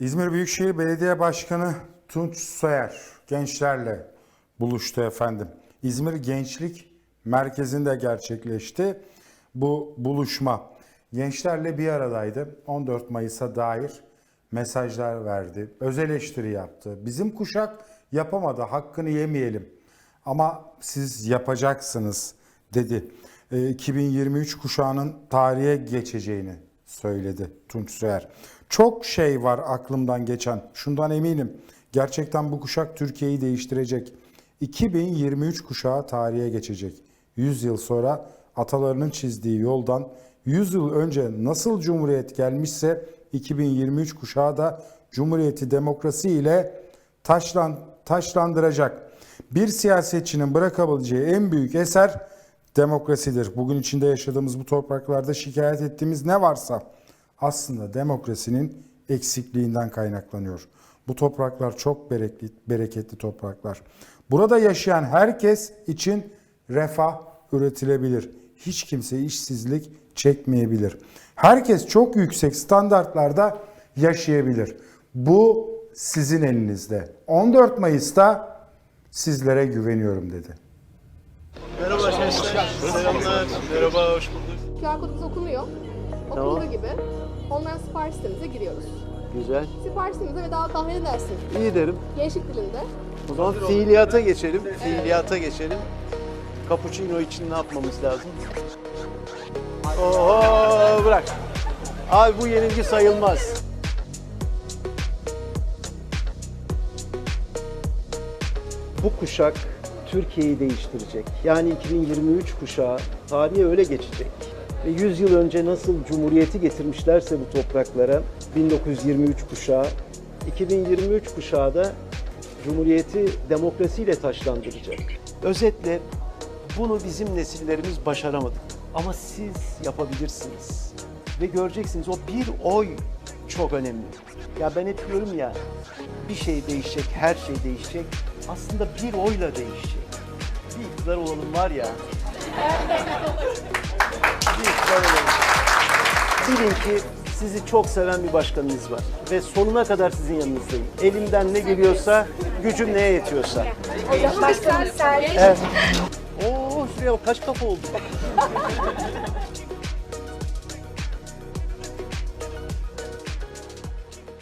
İzmir Büyükşehir Belediye Başkanı Tunç Soyer gençlerle buluştu efendim. İzmir Gençlik Merkezi'nde gerçekleşti bu buluşma. Gençlerle bir aradaydı. 14 Mayıs'a dair mesajlar verdi. Öz eleştiri yaptı. Bizim kuşak yapamadı, hakkını yemeyelim. Ama siz yapacaksınız dedi. E, 2023 kuşağının tarihe geçeceğini söyledi Tunç Soyer. Çok şey var aklımdan geçen. Şundan eminim. Gerçekten bu kuşak Türkiye'yi değiştirecek. 2023 kuşağı tarihe geçecek. 100 yıl sonra atalarının çizdiği yoldan 100 yıl önce nasıl cumhuriyet gelmişse 2023 kuşağı da cumhuriyeti demokrasi ile taşlan, taşlandıracak. Bir siyasetçinin bırakabileceği en büyük eser demokrasidir. Bugün içinde yaşadığımız bu topraklarda şikayet ettiğimiz ne varsa aslında demokrasinin eksikliğinden kaynaklanıyor. Bu topraklar çok bereketli, bereketli topraklar. Burada yaşayan herkes için refah üretilebilir. Hiç kimse işsizlik çekmeyebilir. Herkes çok yüksek standartlarda yaşayabilir. Bu sizin elinizde. 14 Mayıs'ta sizlere güveniyorum dedi. Selamlar. Merhaba, hoş bulduk. QR kodumuz okunuyor. Okunduğu Tamam. gibi online sipariş sitemize giriyoruz. Güzel. Sipariş sitemize ve daha tahmin edersin. İyi derim. Gençlik dilinde. O zaman fiiliyata geçelim. Fiiliyata geçelim. Cappuccino için ne yapmamız lazım? Oho bırak. Abi bu yenilgi sayılmaz. Bu kuşak Türkiye'yi değiştirecek. Yani 2023 kuşağı tarihe öyle geçecek. Ve 100 yıl önce nasıl cumhuriyeti getirmişlerse bu topraklara 1923 kuşağı, 2023 kuşağı da cumhuriyeti demokrasiyle taşlandıracak. Özetle bunu bizim nesillerimiz başaramadı. Ama siz yapabilirsiniz. Ve göreceksiniz o bir oy çok önemli. Ya ben hep diyorum ya bir şey değişecek, her şey değişecek. Aslında bir oyla değişecek. Bir iktidar olalım var ya. bir iktidar olalım. Bilin ki sizi çok seven bir başkanınız var. Ve sonuna kadar sizin yanınızdayım. Elimden ne geliyorsa, gücüm neye yetiyorsa. Başkanım sergi Evet. Oo şuraya bak kaç kafa oldu.